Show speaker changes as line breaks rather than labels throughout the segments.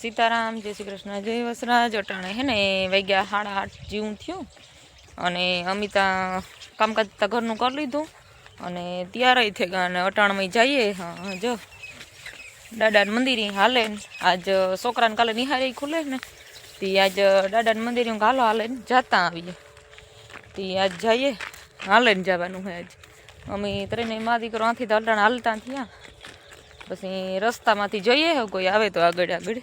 સીતારામ, જય શ્રી કૃષ્ણ, જય વસરાજ, અટાણે હે ને, વાગ્યા સાડા આઠ જેવું થયું. અને અમિતા કામકાજ તા ઘરનું કરી લીધું. અને ત્યારે થઈ ગયા અને અટાણમાં જઈએ. હા, જો. દાદાને મંદિરે હાલે ને. આજ છોકરાને કાલે નિહારી ખુલે ને. તે આજ દાદાને મંદિરે હાલો હાલે ને. જાતા આવીએ. તે આજ જઈએ. હાલે ને જવાનું હોય આજ. અમે ત્રણે મા દીકરો આથી તો અટાણ હાલતા થયા. પછી રસ્તામાંથી જઈએ કોઈ, આવે તો આગળ આગળ.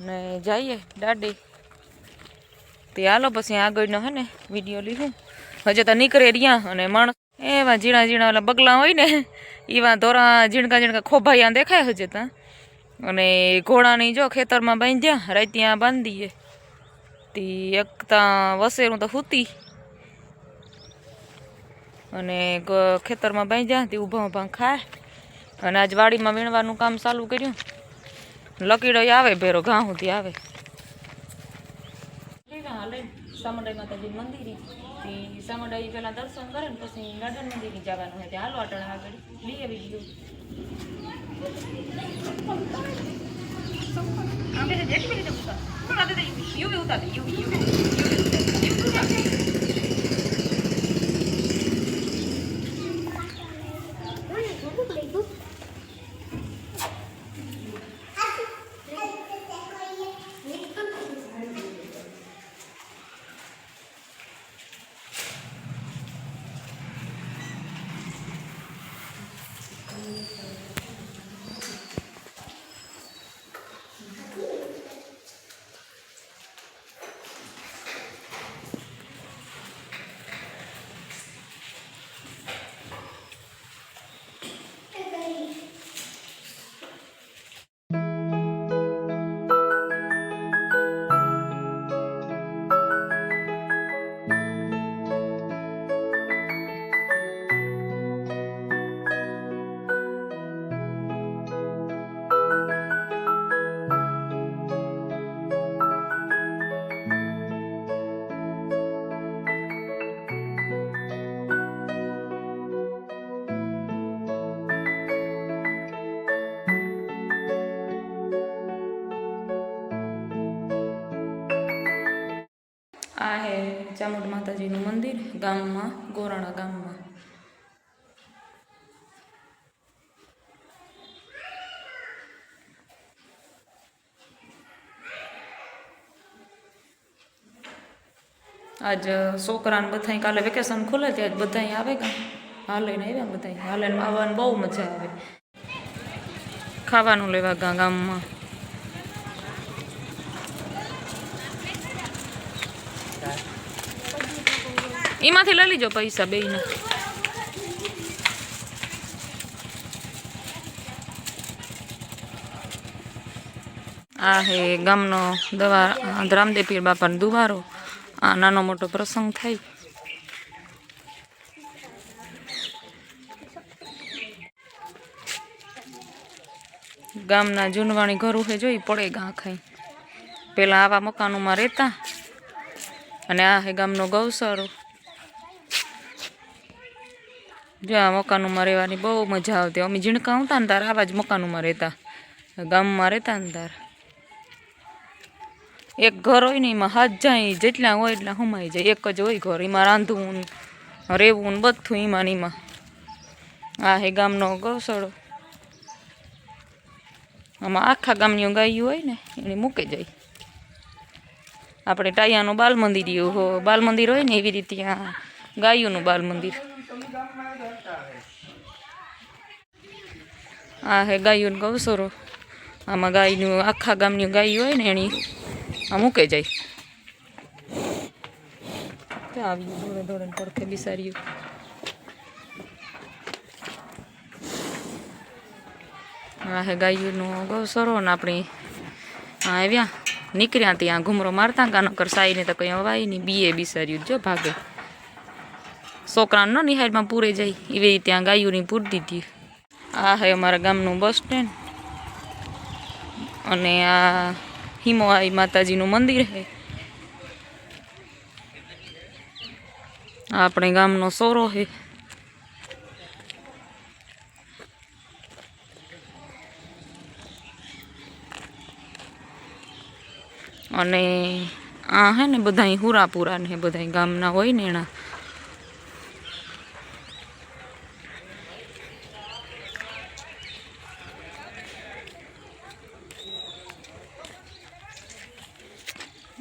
ને જઈએ દાડી તે હાલો પછી આગળનો હે ને વીડિયો લીધું. હજે તો નીકળે રહ્યા અને માણસ એવા ઝીણા ઝીણા ઓલા બગલા હોય ને, એવા ધોરા ઝીણકા ઝીણકા ખોભાયા દેખાય હજે ત્યાં અને ઘોડાની જો ખેતરમાં બાંધ્યા રાત્યા બાંધીએ. તે એક ત્યાં વસેરું તો હૂતી. અને ખેતરમાં બાંધ્યા, તે ઊભા ઊભા ખાય. અને આજ વાડીમાં વીણવાનું કામ ચાલુ કર્યું. લકીડો આવે, ભેરો ઘા સુધી આવે. સામડાઈ માતાજી મંદિરે તે સામડાઈ પેલા દર્શન કરે ને પછી ગાર્ડન મંદિરે જવાનું હોય ત્યાં. હાલો અટણ આગળ. લઈ આવી ગયું આ ચામુંડ માતાજીનું મંદિર ગામમાં, ગોરાણા ગામમાં. આજ છોકરાને બધાય કાલે વેકેશન ખુલે ત્યાં બધાય આવે કા હાલે ને આવ્યા બધાય. હાલે આવવાની બહુ મજા આવે. ખાવાનું લેવા ગામમાં. એમાંથી લઈ લીજો પૈસા બેયને. આ હે ગામનો દવા રામદેવ પીર બાપાનો દુવારો. આ નાનો મોટો પ્રસંગ થાય. ગામના જૂનવાણી ઘરું હે જોઈ પડે ગા ખાઈ. પેલા આવા મકાનોમાં રહેતા. અને આ હે ગામનો ગૌસરો. જો આ મકાનોમાં રહેવાની બહુ મજા આવતી. અમે ઝીણકા આવતા ને તાર આવા જ મકાનોમાં રહેતા. ગામમાં રહેતા ને તાર. એક ઘર હોય ને એમાં હાથ જાય, જેટલા હોય એટલા સમાઈ જાય. એક જ હોય ઘર, એમાં રાંધવું રહેવું ને બધું એમાં એમાં. આ હે ગામનો ગૌસળો આમાં આખા ગામની ગાયું હોય ને, એને મૂકે જાય. આપણે ટાયાનું બાલ મંદિર હો બાલ મંદિર હોય ને એવી રીતે આ ગાયોનું બાલ મંદિર આ હે ગાયું ગૌસરો. આમાં ગાયનું, આખા ગામની ગાય હોય ને એની, આ મૂકે જાય. ત્યાં દોડે દોડે પડખે બિસાર્યું. આ હે ગાયુંનો ગૌસરો ને આપણી, આ આવ્યા, નીકળ્યા ત્યાં ઘૂમરો મારતા કાનો કર સાઈને તો કંઈ અવાય નહીં, બીએ બિસાર્યું, જો ભાગે. છોકરાને ન નિહાળમાં પૂરે જાય એવી ત્યાં ગાયોની પૂરી દીધી આ હે અમારા ગામનું બસ સ્ટેન્ડ. અને આ હિમોઆઈ માતાજીનું મંદિર છે આપણે ગામનો સોરો છે અને આ હે ને બધા હુરાપુરા ને બધા ગામના હોય ને એના.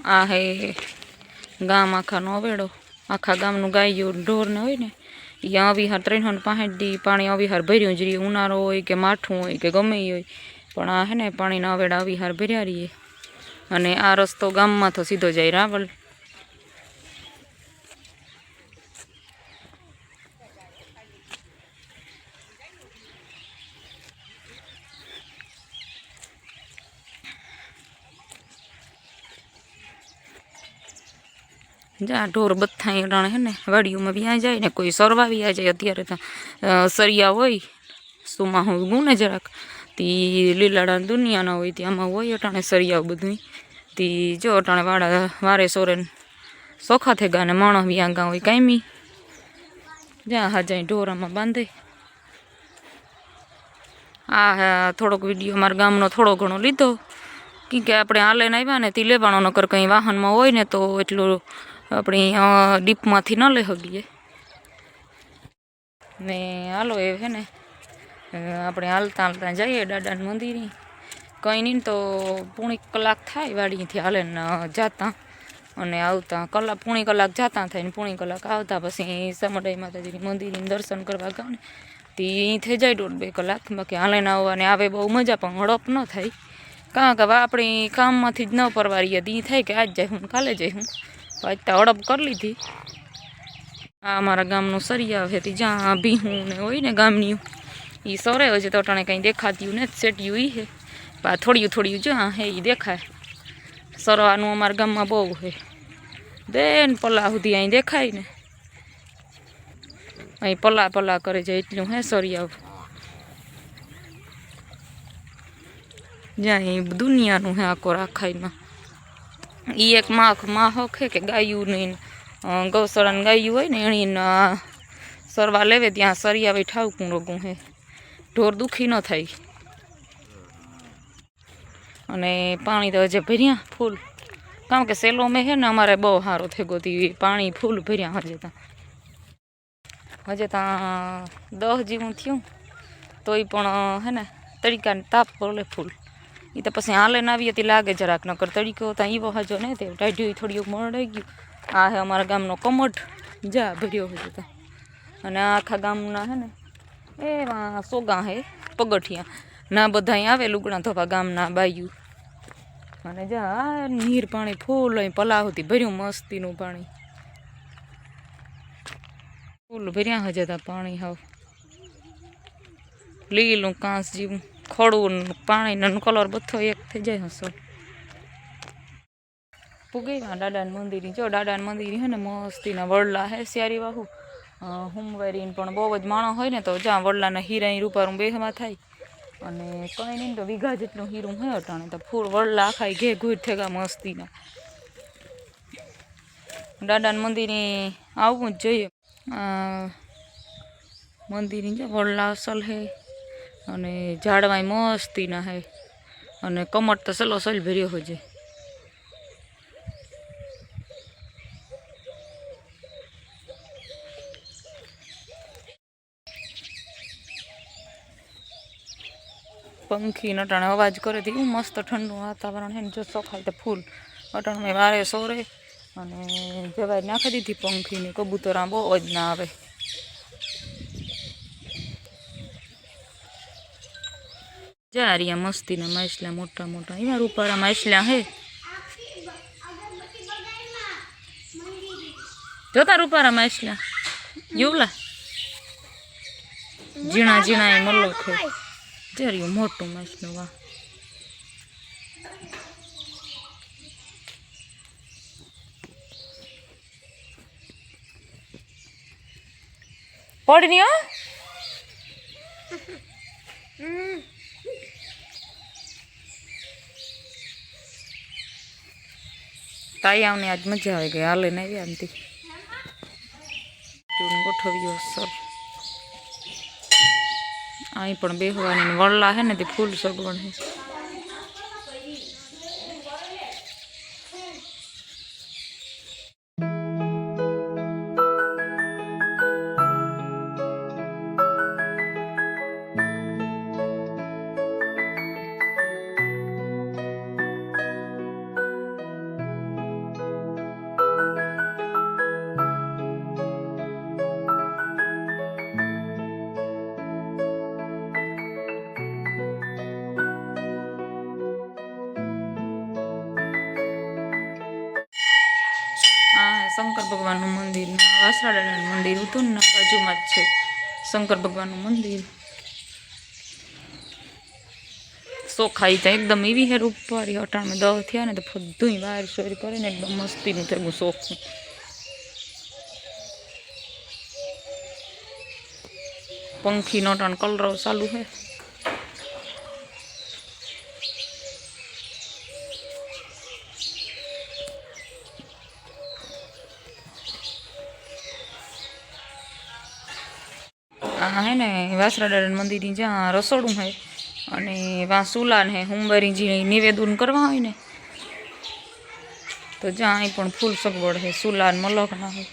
આ હે ગામ આખા અવેડો આખા ગામનું ગાયું ઢોર ને હોય ને એ અવિહાર ત્રણસો ને પાંસઠ દી પાણી અવિહાર ભર્યું જ રહીએ ઉનાળો હોય કે માઠું હોય કે ગમે હોય, પણ આ હે ને પાણીના અવેડા હાર ભર્યા રહીએ. અને આ રસ્તો ગામમાં તો સીધો જાય રાવલ. જા, ઢોર બધા અટાણે હે ને વાડીઓમાં વ્યા જાય ને, કોઈ સરવા વ્યા જાય, અત્યારે તો સરિયા હોય, સુમાં હું ગુને જરાક, તી લીલાડા દુનિયાના હોય ત્યાંમાં હોય અટાણે સરિયાઓ બધું તી જો અટાણે વાડા, વારે સોરે સોખા થઈ ગયા ને માણસ વ્યા ગા હોય, કાયમી. જ્યાં હા જાય ઢોરામાં બાંધે. આ થોડોક વીડિયો મારા ગામનો થોડો ઘણો લીધો. કે આપણે આ લઈને આવ્યા ને, તે લેવાનો નકર કંઈ વાહનમાં હોય ને, તો એટલું આપણે ડીપમાંથી ન લઈ શકીએ. ને હાલો એ છે ને આપણે હાલતા હાલતા જઈએ દાદાના મંદિરે. કંઈ નહીં તો પૂણી કલાક થાય વાડીથી હાલે જાતા. અને આવતા કલાક પૂણી કલાક જાતા થાય ને પૂણી કલાક આવતા પછી સમડાઈ માતાજીની મંદિરની દર્શન કરવા ગયા ને તે થઈ જાય દોઢ બે કલાક. બાકી હાલે ને આવવાને આવે બહુ મજા, પણ હડપ ન થાય. કાં કે આપણે કામમાંથી જ ન પરવારીએ, દી થાય કે આજ જાય હું કાલે જઈ હું. આજ તો હડપ કરી લીધી આ અમારા ગામનું સરિયા આવે તે જ્યાં ભીહું ને હોય ને ગામની એ સરે હોય છે તો અટાણે કંઈ દેખાતું ને સેટ્યું ઈ હે પા થોડિયું થોડિયું જો હા હે એ દેખાય સરવાનું અમારા ગામમાં બહુ હે બેન પલા સુધી અહીં દેખાય ને અહીં પલા પલા કરે છે એટલું હે સરિયા જ્યાં એ દુનિયાનું હે આખો રાખાઈમાં એ એક માખ માહક હે કે ગાયું ને ગૌશાળાને ગાયું હોય ને એની સરવા લેવે ત્યાં સરિયા ઠાવકું રોગું હે. ઢોર દુખી ન થાય. અને પાણી તો હજે ભર્યા ફૂલ. કારણ કે સેલો મેં હે ને અમારે બહુ સારો થઈ ગયો પાણી ફૂલ ભર્યા હજે ત્યાં હજે ત્યાં દહ જેવું થયું. તોય પણ હે ને, તરીકાને તાપ પડે ફૂલ. એ તો પછી હાલે ના આવીએ તે લાગે જરાક, નકર તડીકો ત્યાં ઈવો હાજો ને તે ટાઢ્યું થોડીક મળી ગયું. આ હે અમારા ગામનો કમટ જા ભર્યો હોય તો. અને આખા ગામના હે ને એવા સોગા હે પગઠિયા ના બધા આવે લુગડા ધોવા ગામના બાયું. અને જા નીર પાણી ફૂલ અહીં પલા હતી, ભર્યું મસ્તીનું પાણી. ફૂલ ભર્યા હજે તા પાણી હાવ. લીલું કાંસ જેવું. ખડું પાણીનો કલર બધો એક થઈ જાય હસો. પુગેવા દાદાના મંદિર જો દાદાના મંદિર હે ને મસ્તીના વડલા હે સ્યારી વાહુ હુમવેરીને પણ બહુ જ માણસ હોય ને તો જ્યાં વડલાના હીરા રૂપારું બેહમાં થાય. અને કંઈ નહીં તો વીઘા જેટલું હીરું હોય અટાણે તો ફૂલ વડલા આખા ઘે ઘૂર થેગા મસ્તીના. દાદાના મંદિરે આવવું જ જોઈએ. મંદિરની જો વડલા અસલ હે. અને ઝાડવાય મસ્તીના હે અને કમટ તો સલો સલ ભર્યો છે પંખી નટાણે અવાજ કરે થી મસ્ત ઠંડુ વાતાવરણ હે ને જો સોખાય તો ફૂલ. અટાણમાં વારે સોરે અને જવાય નાખી દીધી પંખીને કબૂતરા બહુ જ ના આવે. જા રહ્યા મસ્તીના માછલા મોટા મોટા. એવા રૂપાળા માછલા હે. જોતા રૂપાળા માછલા? યુવલા? ઝીણા ઝીણા એ મલ્લો છે જર્યું મોટું માછલું, વાહ. પડની હો આવને આજ મજા આવી ગઈ. હાલે ને આવી આમથી ગોઠવ્યો સર અહીં પણ બેહવાની વડલા હે ને તે ફૂલ સગવડ હે. વાસરાડાનું મંદિર હતું બાજુમાં જ છે. શંકર ભગવાનનું મંદિર. સોખાઈ ત્યાં એકદમ એવી હે રૂપવાળી અટાણમાં દવ થયા ને તો બધું બહાર ચોરી કરીને એકદમ મસ્તીનું થયું પંખી નો ટણ કલરો ચાલુ છે. વાસરાડાનું મંદિર જ્યાં રસોડું હે અને વા સુલાન હે હુંબરી જે નિવેદન કરવા હોય ને, તો જ્યાં અહીં પણ ફૂલ સગવડ હે સુલાન મલકના હે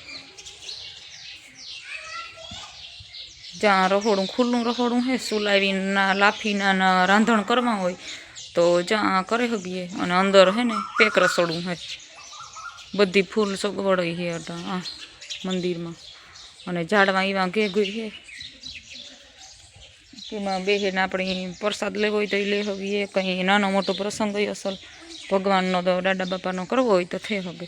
જ્યાં રહોડું, ખુલ્લું રહોડું હે સુલાવીના લાફીના ના રાંધણ કરવા હોય, તો જ્યાં કરે હગીએ અને અંદર હે ને પેક રસોડું હે બધી ફૂલ સગવડ હે અટા આ મંદિરમાં. અને ઝાડમાં એવા ઘેઘું હે એમાં બેહીને આપણે પ્રસાદ લેવો હોય તો એ લઈ હગીએ. કંઈ નાનો મોટો પ્રસંગ હોય અસલ. ભગવાનનો તો દાદા બાપાનો કરવો હોય તો થઈ
હવે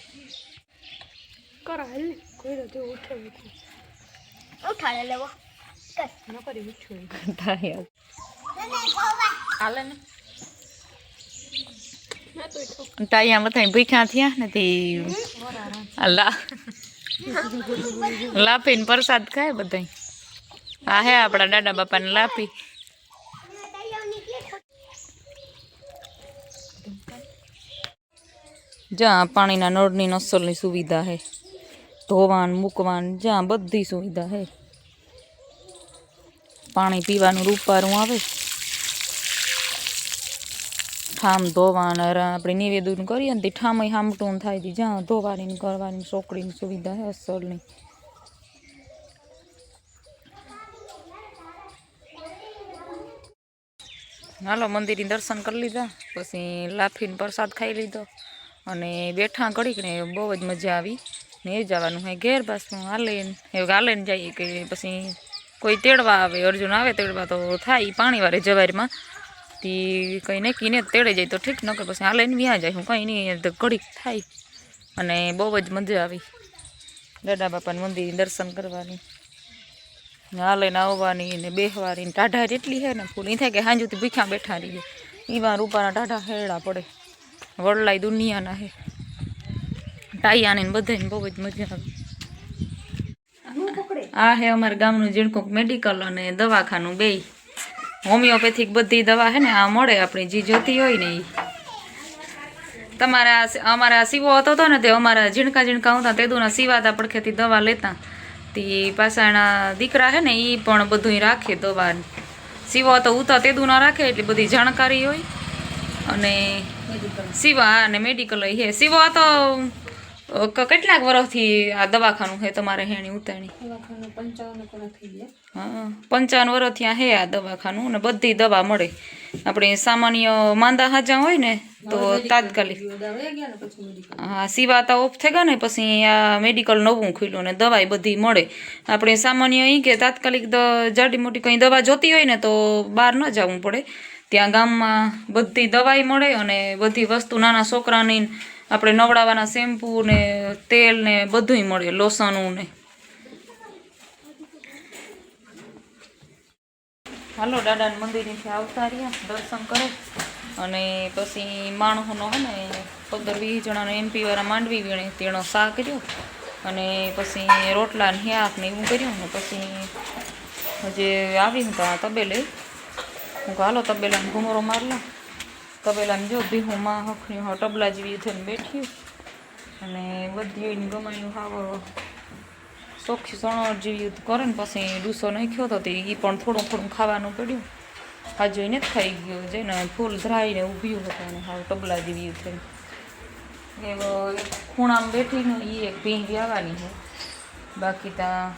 તાયા બધા ભૂખ્યા થયા ને તે લાપીને પ્રસાદ ખાય બધા આ હે આપણા દાદા બાપાને લાપી. જ્યાં પાણીના નળની નસલની સુવિધા છે ધોવાન મૂકવાન જ્યાં બધી સુવિધા છે પાણી પીવાનું રૂપારું આવે. ઠામ ધોવાન આપણે નિવેદન કરીએ ને તે ઠામય હામટું થાય જ્યાં ધોવાની કરવાની ચોકડીની સુવિધા છે અસલની. હાલો, મંદિરની દર્શન કરી લીધા. પછી લાફીને પ્રસાદ ખાઈ લીધો. અને બેઠા ઘડીક બહુ જ મજા આવી. ને એ જવાનું હોય ઘેર પાછું હાલે હાલે ને જઈએ કે પછી કોઈ તેડવા આવે, અર્જુન આવે તેડવા તો થાય પાણી વારે જવારીમાં. તી કંઈ નક્કી ને તેડે જાય તો ઠીક, નકર પછી હાલે ને વ્યાં જાય. હું કંઈ નહીં ઘડીક થાય. અને બહુ જ મજા આવી. દાદા બાપાના મંદિર દર્શન કરવાની. હાલે ને આવવાની ને બેહવાની ટાઢા જેટલી ને ફૂલ. એ થાય કે હાંજુથી ભૂખ્યા બેઠા રહીએ. એવા રૂપાના ટાઢા હેડા પડે. વડલાઈ દુનિયાના હે. ટાઈયાને ને બધાને બહુ જ મજા આવે. આ હે અમારા ગામનું ઝીણકુક મેડિકલ અને દવાખાનું બેય. હોમિયોપેથિક બધી દવા હે ને આ મળે આપણી જે જોતી હોય ને એ તમારા અમારા સીવો હતો તો ને તે અમારા ઝીણકા ઝીણકા હતા તેદુના સીવાતા પડખેથી દવા લેતા. તે પાછાના દીકરા હે ને એ પણ બધું રાખે દવા. સીવો તો ઉતા તેદું ના રાખે, એટલી બધી જાણકારી હોય. અને સીવા અને મેડિકલ હે સીવો તો કેટલાક વર્ષથી આ દવાખાનું છે તમારે હેણી ઉતાણી?
પંચાવન કોના થઈ
હા પંચાવન આ દવાખાનું ને બધી દવા મળે. આપણે સામાન્ય માંદા હાજા હોય ને તો તાત્કાલિક. હા સિવાતા ઓફ થઈ ગયા ને પછી આ મેડિકલ નવું ખુલ્યું ને દવાઈ બધી મળે. આપણે સામાન્ય અહીં કે તાત્કાલિક જાડી મોટી કંઈ દવા જોતી હોય ને તો બહાર ન જવું પડે. ત્યાં ગામમાં બધી દવાઈ મળે અને બધી વસ્તુ નાના છોકરાની આપણે નવડાવવાના શેમ્પૂ ને તેલ ને બધુંય મળે, લોસણું ને. હાલો, દાદાના મંદિરેથી આવતા રહ્યા, દર્શન કરે. અને પછી માણસોનો હે ને, પંદર વીસ જણાનો એમપી વાળા માંડવી વીણે, તેનો શા કર્યો અને પછી રોટલા ને હ્યાક ને એવું કર્યું ને પછી હજી આવી હું તબેલે. હું હાલો તબેલાને ઘુમરો મારલા તબેલાને જો ભીહુંમાં હખણી હો ટબલા જેવી થઈને બેઠી. અને બધી એની ગમાયું હાવ સોખી સણો જેવી કરે ને પછી ડૂસો નાખ્યો હતો તે એ પણ થોડું થોડું ખાવાનું પડ્યું. હાજો જોઈને જ ખાઈ ગયો જઈને ફૂલ ધરાવીને ઊભી હતો અને હાવ ટબલા જેવી થઈ એવો ખૂણામાં બેઠીને એ એક ભીંગ આવવાની છે. બાકી ત્યાં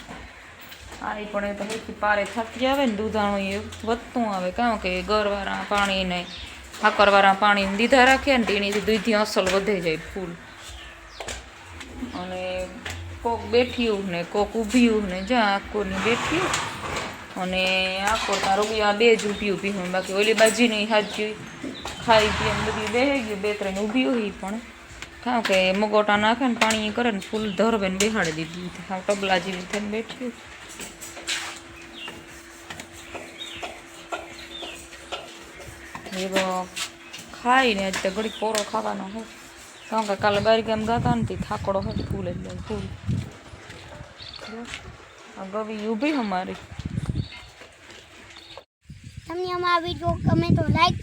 આ પણ એ તો પારે થતી આવે ને દૂધાણું એ વધતું આવે. કારણ કે ગરવાળા પાણી ને હાકરવાળા પાણી દીધા રાખીએ ને તેની દૂધી. અસલ વધે જાય ફૂલ. અને કોક બેઠ્યું ને કોક ઊભ્યું ને જ્યાં આખોની બેઠ્યું અને આખો ત્યાં રૂપિયા બે જ ઊભી ઊભી હોય. બાકી ઓલી બાજીની હાજી ખાઈ પી એમ બધી બેહી ગયું. બે ત્રણ ઊભી હોય પણ. કારણ કે મગોટા નાખે ને પાણી કરે ને ફૂલ ધરવે ને બેહાડી દીધી. ટબલા જેવી થઈને બેઠી એ ખાઈને જ તે ઘડીક પોરો ખાવાનો હોય. કારણ કે કાલે બારી ગામ ગાતા નથી થાકડો હોય ફૂલ એટલે ફૂલ. ગવી ઊભી અમારી.
તમને અમારા વીડિયો ગમે તો લાઈક